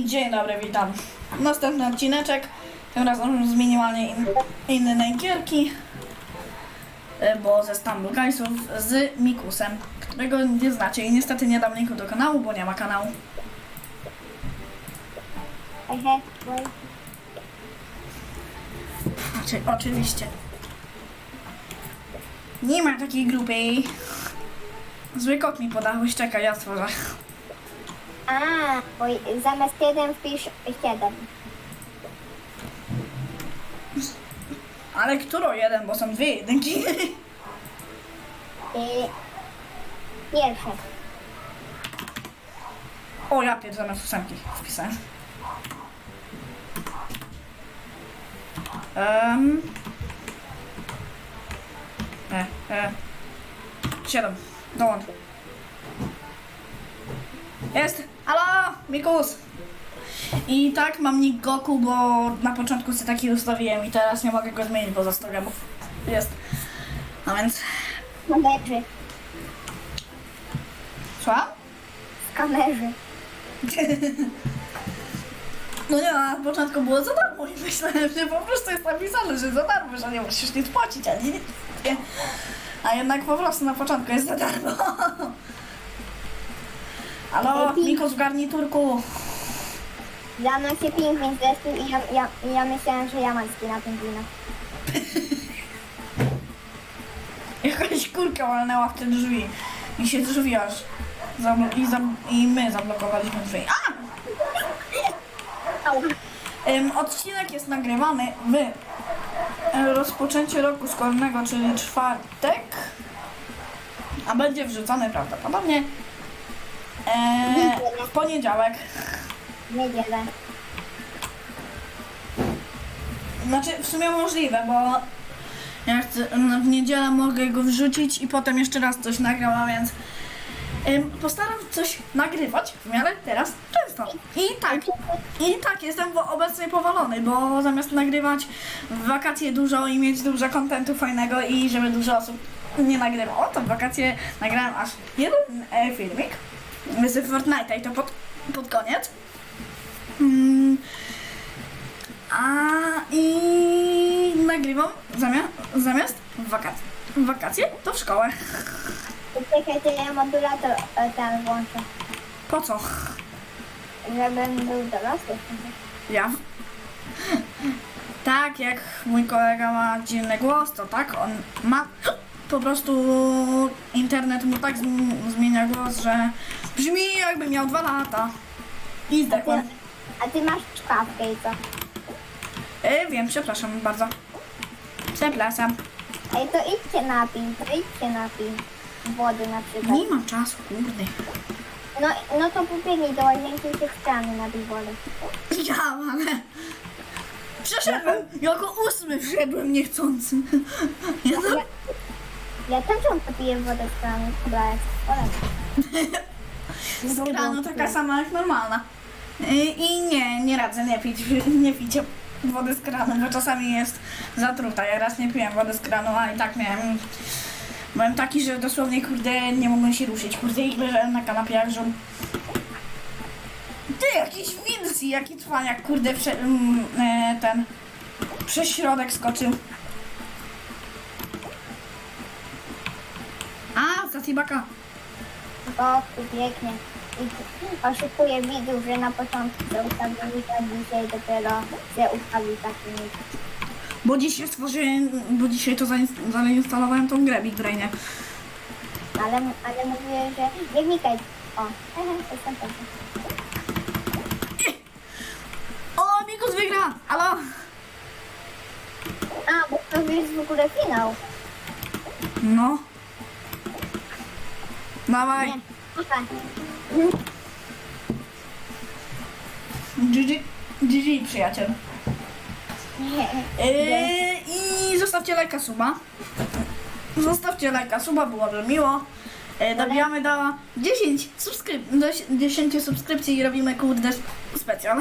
I dzień dobry, witam. Następny odcineczek, tym razem z minimalnie in, innej gierki, e, bo ze Stumble Guysów z Mikusem, którego nie znacie i niestety nie dam linku do kanału, bo nie ma kanału. Bo Znaczy, oczywiście. Nie ma takiej grupy. Zły kot mi podałeś, czekaj, ja stworzę. A, bo zamiast jeden wpisz siedem. Ale którą jeden, bo są dwie jedynki. I pierwsze. O, ja pierd zamiast ósemki wpisałem. Um. E, e. Siedem. Dołącz. Jest! Mikus! I tak mam nick Goku, bo na początku sobie taki ustawiłem i teraz nie mogę go zmienić, bo za 100 gramów jest. A więc... Z kamerzy. Słucham? Z kamerzy. No nie, na początku było za darmo i myślałem, że po prostu jest napisane, że za darmo, że nie musisz nic płacić, a nie, nie. A jednak po prostu na początku jest za darmo. Halo, Mikos w garniturku. Za mną się pingwin zrespił i ja, ja, ja myślałem, że ja mam skina pingwina. Jakaś kurka walnęła w te drzwi. I się drzwi aż. Zablo- i, I my zablokowaliśmy drzwi. A! Au. Ym, odcinek jest nagrywany w e, rozpoczęcie roku szkolnego, czyli czwartek, a będzie wrzucony prawdopodobnie e, w poniedziałek. Niedzielę. Znaczy w sumie możliwe, bo ja chcę, no, w niedzielę mogę go wrzucić i potem jeszcze raz coś nagram, a więc ym, postaram coś nagrywać w miarę teraz często. I tak, i tak jestem obecnie powalony, bo zamiast nagrywać w wakacje dużo i mieć dużo kontentu fajnego i żeby dużo osób nie nagrywało, to w wakacje nagrałem aż jeden e, filmik z Fortnite'a i to pod, pod koniec. Mm, a i nagrywam zamiast, zamiast w wakacje. W wakacje to w szkołę. Czekaj, to ja modulator e, ten włączę. Po co? Żebym był dorosły. Ja. Tak, jak mój kolega ma dziwny głos, to tak, on ma po prostu internet mu tak zm- zmienia głos, że brzmi jakby miał dwa lata. I zdechłem. a ty masz czkawkę i co? E, wiem, przepraszam bardzo. Przepraszam. Ej, to idźcie napij, to idźcie napij. Wody na przykład. Nie mam czasu, kurde. No, no to pobiegnij do łazienki i się w kranu napij wody. Ja, ale... Przeszedłem, jako ósmy wszedłem niechcący. Ja to... Ja, ja też piję wodę z kranu, chyba jest polecam. Z kranu taka sama jak normalna. I, I nie, nie radzę nie pić, nie pić wody z kranu, bo czasami jest zatruta. Ja raz nie piłem wody z kranu, a i tak miałem... Byłem taki, że dosłownie, kurde, nie mogłem się ruszyć. Kurde, i leżałem na kanapie jak żon. Ty, jakiś Vinci, jaki cwaniak, kurde, prze, mm, e, ten... Przez środek skoczył. A, stacji baka. O, tu pięknie. I oszukuję widzów, że na początku się ustawili, a dzisiaj dopiero się ustawi taki nick. Bo dzisiaj stworzyłem, bo dzisiaj to zains- zainstalowałem tą grę Big Brainie. Ale, ale mówię, że nie wnikaj. O, jestem pewna. O, Mikus wygra! Alo! A, bo to jest w ogóle finał. No. Dawaj. Nie, okej. GG, GG przyjaciel. Yy, I zostawcie lajka suba. Zostawcie lajka suba, byłoby miło. Yy, dobijamy do 10, subskryp do 10 subskrypcji i robimy kurde specjal.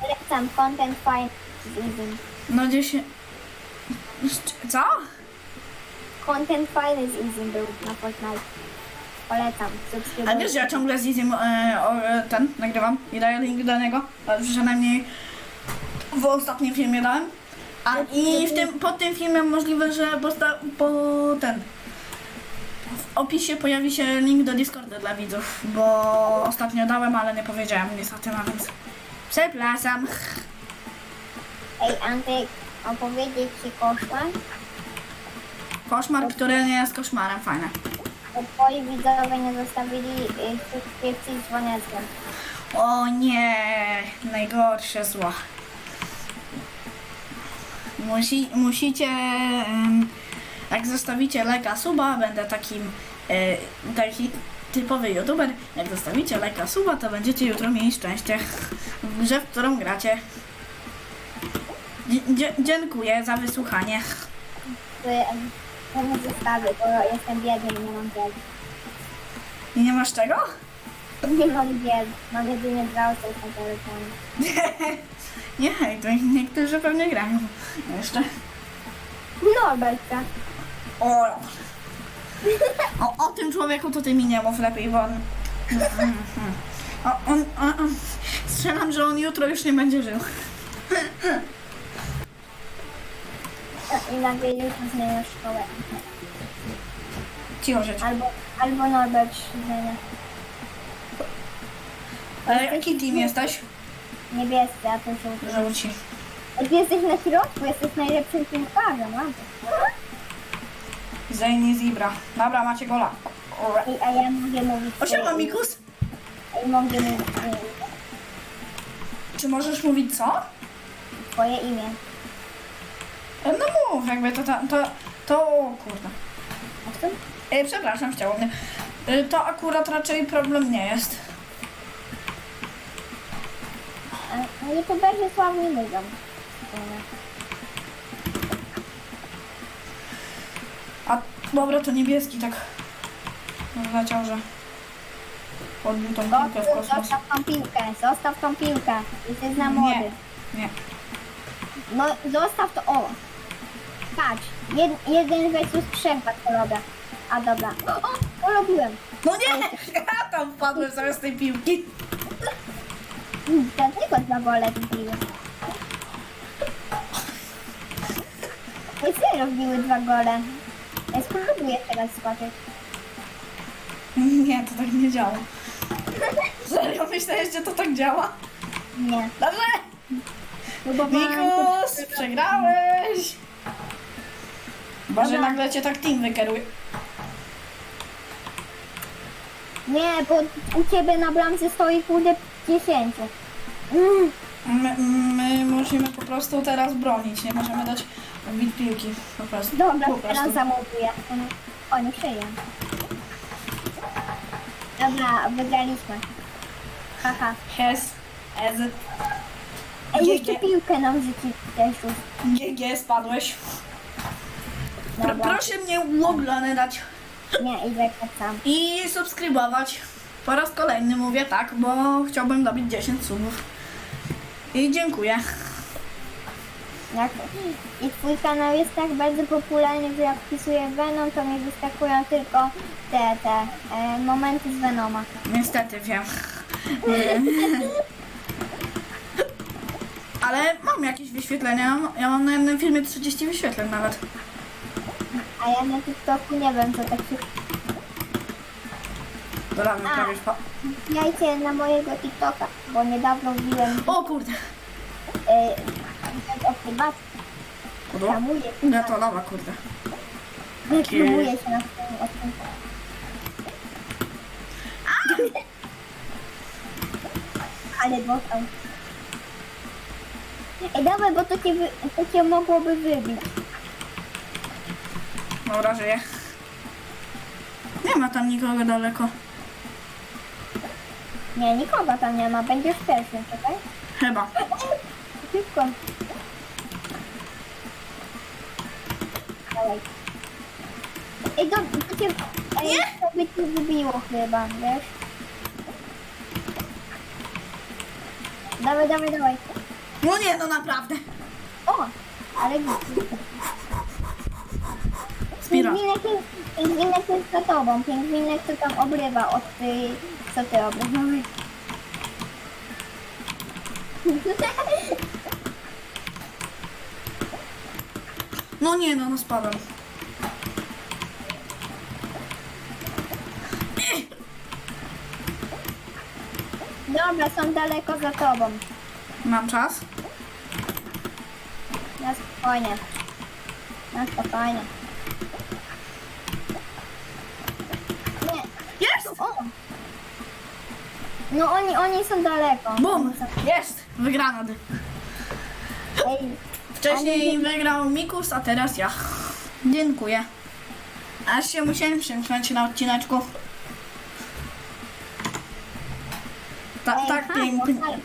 Polecam content fine z easy. No 10... Co? Content fine z easy był na Fortnite. Polecam, A subskrybuj. wiesz, że ja ciągle z Izim e, o, e, ten nagrywam i daję link do niego, a przynajmniej w ostatnim filmie dałem. A i w tym, pod tym filmem możliwe, że posta, po ten w opisie pojawi się link do Discorda dla widzów, bo ostatnio dałem, ale nie powiedziałem nic o tym, a więc przepraszam. Ej, Antek, opowiedzieć ci koszmar? Koszmar, który nie jest koszmarem, fajne. Twoi widzowie nie zostawili y, subskrypcji z dzwoneczkiem. O nie, najgorsze zło. Musi, musicie, em, jak zostawicie lajka suba, będę takim, e, taki typowy youtuber, jak zostawicie lajka suba, to będziecie jutro mieli szczęście w grze, w którą gracie. Dzie- dzie- dziękuję za wysłuchanie. To nie zostawię, bo jestem biedny i nie mam biedy. I nie masz czego? Nie mam biedy, mam jedynie dwa osoby na telefonie. Nie, to niektórzy pewnie grają jeszcze. No, Belka. O, o, o tym człowieku to ty mi nie mów lepiej, bo on... O, on, on, on strzelam, że on jutro już nie będzie żył. I nagle jutro zmienia szkołę. Cicho rzecz. Albo, albo Norbert zmienia. Ale jaki team jesteś? Niebiescy, a to żółty. Żółci. A Ty jesteś na środku, jesteś najlepszym piłkarzem, a? Zajni Zibra. Dobra, macie gola. I, a ja mogę mówić... Osiema, Mikus. I mogę mówić Czy możesz mówić co? twoje imię. E, No mów, jakby to, to, to, to kurde. A co? E, przepraszam, chciało mnie. E, to akurat raczej problem nie jest. A, a youtuberzy sławni mówią. A dobra, to niebieski tak zleciał, że podbił tą piłkę w kosmos. Zostaw tą piłkę, zostaw tą piłkę. Jesteś za młody. Nie. No zostaw to, o. Patrz, jed, jeden versus trzech robię. A dobra. O, porobiłem. No nie! Ja tam wpadłem zamiast tej piłki. Dlatego dwa gole wbiły. I serio wbiły dwa gole. Ja spróbuję teraz skoczyć. Nie, to tak nie działa. Serio, myślałeś, że to tak działa? Nie. Dobrze! Mikus, przegrałeś! Boże, Dobra. nagle cię tak team wykeruje. Nie, bo u ciebie na bramce stoi kurde 10. Mm. My, my musimy po prostu teraz bronić, nie możemy dać bić piłki. Po prostu. Dobra, po prostu. teraz zamówię. O, nie szyję. Dobra, wygraliśmy. Haha. Hes, ez, Ej, jeszcze piłkę nam rzuci już. GG, spadłeś. Pr proszę mnie oglądać Nie, tak sam. i subskrybować. Po raz kolejny mówię tak, bo chciałbym dobić 10 subów. I dziękuję. Jak... I twój kanał jest tak bardzo popularny, że jak wpisuję Venom, to mi wyskakują tylko te, te e, momenty z Venoma. Niestety wiem. Ale mam jakieś wyświetlenia. Ja mam- Ja mam na jednym filmie 30 wyświetleń nawet. A ja na TikToku nie wiem, co tak się... Dobra, mi A. prawie wpa- Wbijajcie na mojego TikToka, bo niedawno wbiłem O kurde. e, o prywatnie. Pudło? Hamuję się, Gratolowa, kurde. próbuję się na swoim odcinku. Ale dostał. Ej, dawaj, bo to cię, wy, to cię mogłoby wybić. Dobra, żyję. Nie ma tam nikogo daleko. Nie, nikogo tam nie ma, będziesz pierwszy, czekaj. Chyba. Szybko. Dawaj. Ej, do, to cię... Ej, to by cię wybiło chyba, wiesz? Dawaj, dawaj, dawaj. No nie, no naprawdę. O, ale... Spira. Pingwinek jest, Pingwinek jest za tobą. Pingwinek to tam obrywa od tej, co ty obrywałeś. No nie no, no spadam. Dobra, są daleko za tobą. Mam czas? Na spokojnie. Na spokojnie. No oni, oni są daleko. Bum! Jest! Wygrana. Ej, Wcześniej wygrał Mikus, a teraz ja. Dziękuję. Aż się musiałem przymknąć na odcineczku. Ta, ej, tak halo, pięknie. halo.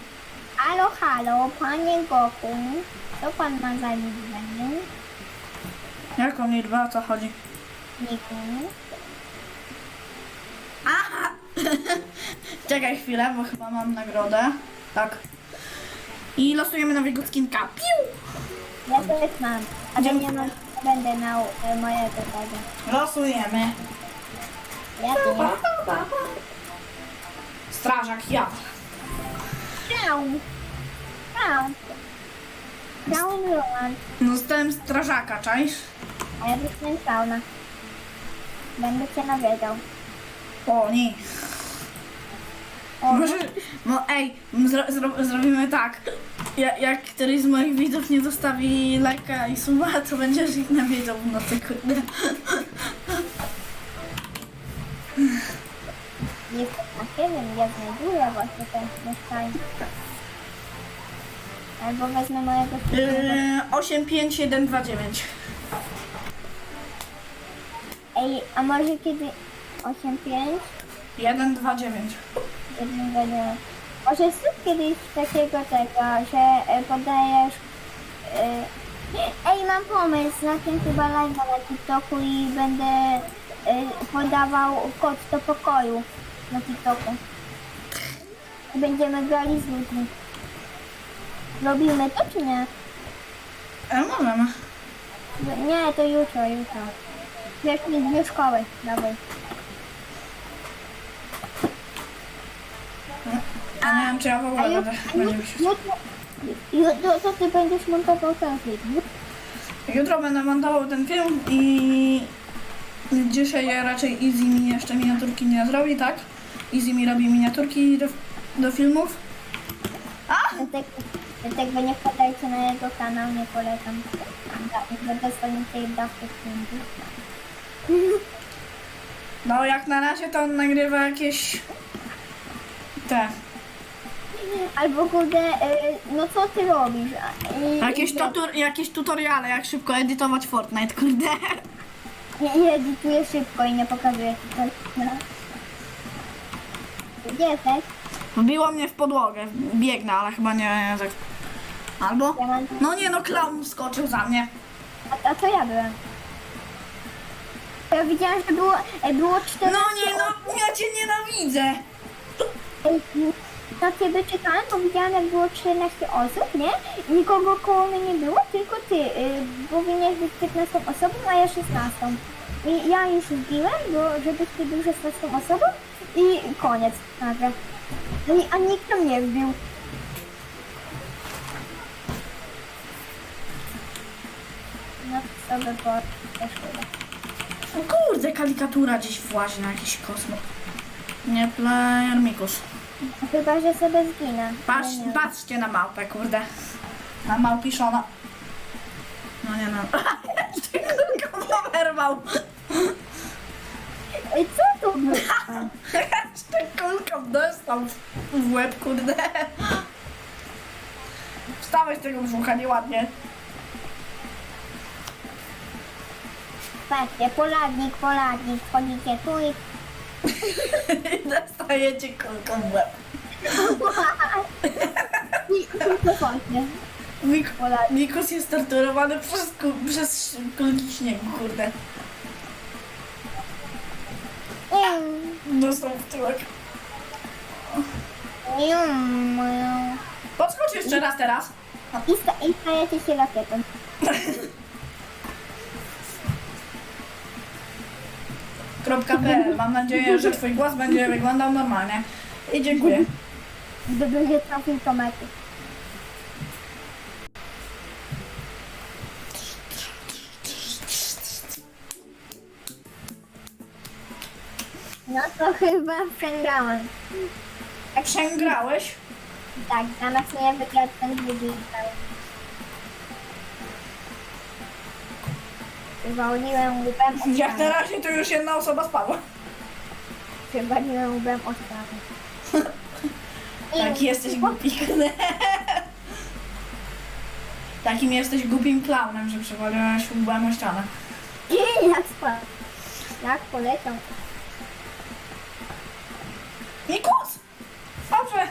Halo, halo, panie Goku. Co pan ma za liczbę? Jaką liczbę, o co chodzi? Niku. Aha! Czekaj chwilę, bo chyba mam nagrodę. Tak. I losujemy nowego skinka. Piu! Ja też mam. A to nie mam, będę miał e, mojego tego. Losujemy. Ja tu nie. Strażak ja. Miau. Miau. Miau, Roman. Zostałem strażaka, czaisz? A ja jestem fauna. Będę cię nawiedzał. O nie. O, Może, no ej, zro, zro, zrobimy tak. Ja, jak któryś z moich widzów nie zostawi lajka i suba, to będziesz ich nawiedzał w nocy, kurde. Jestem na chwilę, ja znajduję właśnie te mieszkanie. Albo wezmę mojego Yy, 85129. Ej, a może kiedy 8, 5, 129. 1, 2, 9. Może zrób kiedyś takiego tego, że e, podajesz... E, ej, mam pomysł, na tym chyba live na TikToku i będę e, podawał kod do pokoju na TikToku. I będziemy grali z ludźmi. Robimy to czy nie? E, możemy. Nie, to jutro, jutro. Wiesz, mi dwie szkoły, dawaj. A nie wiem, czy ja w ogóle będę, będę jutro, wisieć. jutro, jutro to ty będziesz montował ten film. Jutro będę montował ten film i dzisiaj raczej Easy mi jeszcze miniaturki nie zrobi, tak? Easy mi robi miniaturki do, do filmów. Dlatego, dlatego nie wpadajcie na jego kanał, nie polecam. Bo dostaniecie dawkę filmów. No jak na razie to on nagrywa jakieś te, Albo kurde, y, no co ty robisz? I, jakieś, i, tutor, jakieś tutoriale, jak szybko edytować Fortnite, kurde. nie, nie edytuję szybko i nie pokazuję to. No. Gdzie jesteś? Wbiło mnie w podłogę, biegnę, ale chyba nie... tak- Albo? Ja mam... No nie no, klaun skoczył za mnie. A, a to ja byłem. Ja widziałam, że było, e, było 14 No nie no, ja cię nienawidzę. Ej, Na ciebie czytałem, bo widziałam jak było 14 osób, nie? I nikogo koło mnie nie było, tylko ty. Y, powinieneś być 15 osobą, a ja 16. I ja już wbiłem, bo żebyś ty był 16 osobą i koniec nagle. No i a nikt tam nie wbił. No sobie po też chyba. O kurde, kalikatura gdzieś włazi na jakiś kosmos. Nie, player Mikus. No Chyba, że sobie zginę. Patrz, No nie. patrzcie na małpę, kurde. Na małpiszona. No nie no. Jeszcze kulką oberwał. Ej, co to było? Jeszcze kulką dostał w łeb, kurde. Wstałeś z tego brzucha nieładnie. Patrzcie, poladnik, poladnik, wchodzicie tu i I dostajecie kulką w łeb. Chodźcie. Mik Mikus jest torturowany przez, ku przez kulki śniegu, kurde. Dostał w tyłek. Podskocz jeszcze raz teraz. I, sta I stajecie się rakietą. www.pl. Mam nadzieję, że twój głos będzie wyglądał normalnie. I dziękuję. Gdyby nie trafił to mety. No to chyba przegrałem. Jak przegrałeś, Tak, zamiast mnie wygrać ten drugi cały. Wywaliłem jak na razie to już jedna osoba spadła. Wywaliłem łbem o ścianę. Taki jesteś głupi. Takim jesteś głupim klaunem, że przewaliłeś łbem o ścianę. I jak spadł. Jak poleciał. Nikus! Dobrze.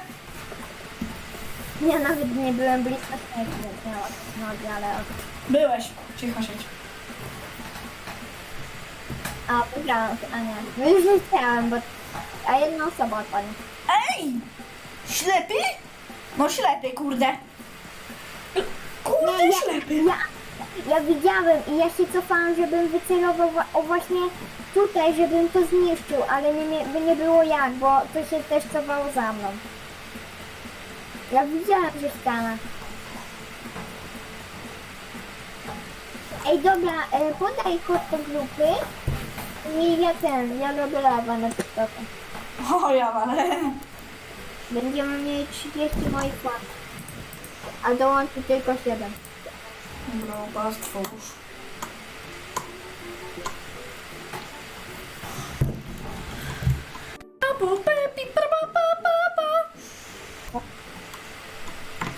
Ja nawet nie byłem blisko śmierci, jak miała nogi, ale... Byłeś. Cicho siedź. A, wygrałam, a nie. No już nie bo... A jedna osoba odpadnie. Ej! Ślepy? No ślepy, kurde. Kurde, ja, ślepy. ja, ja widziałem i ja się cofałam, żebym wycelował wa- o właśnie tutaj, żebym to zniszczył, ale nie, mie- by nie było jak, bo to się też cofało za mną. Ja widziałem, że ściana. Ej, dobra, e, podaj kod do grupy i ja ten, ja robię lawa na TikToku. O, ja ale. Będziemy mieli 30 moich łap. A dołączy tylko 7. Gruba stwórz.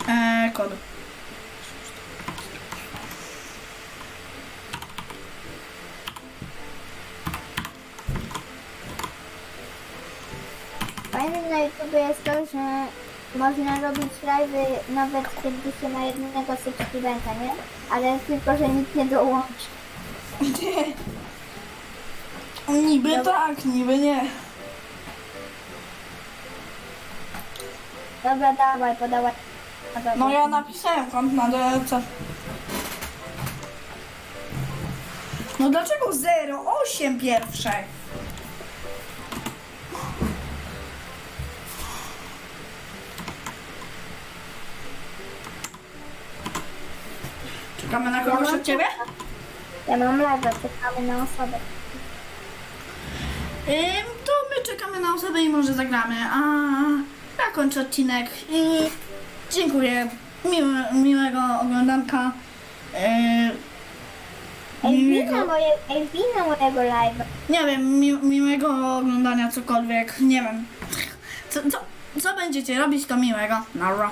Eee, kod. Fajne na YouTube jest to, że można robić live'y nawet kiedy się ma jednego subskrybenta, nie? Ale tylko, że nikt nie dołączy. Niby tak, niby nie. Dobra, dawaj, podawaj. podawaj. No ja napisałem kont na DLC. No dlaczego 08 pierwsze? Czekamy na kogoś od ciebie? Ja mam live'a, czekamy na osobę. Ym, to my czekamy na osobę i może zagramy. A ja kończę odcinek i dziękuję. Miłe, miłego oglądanka. Yy, Ej, miłego, wina moje, ej, wina mojego live'a. nie wiem, mi, miłego oglądania cokolwiek. Nie wiem. Co, co, co będziecie robić, to miłego. Nara.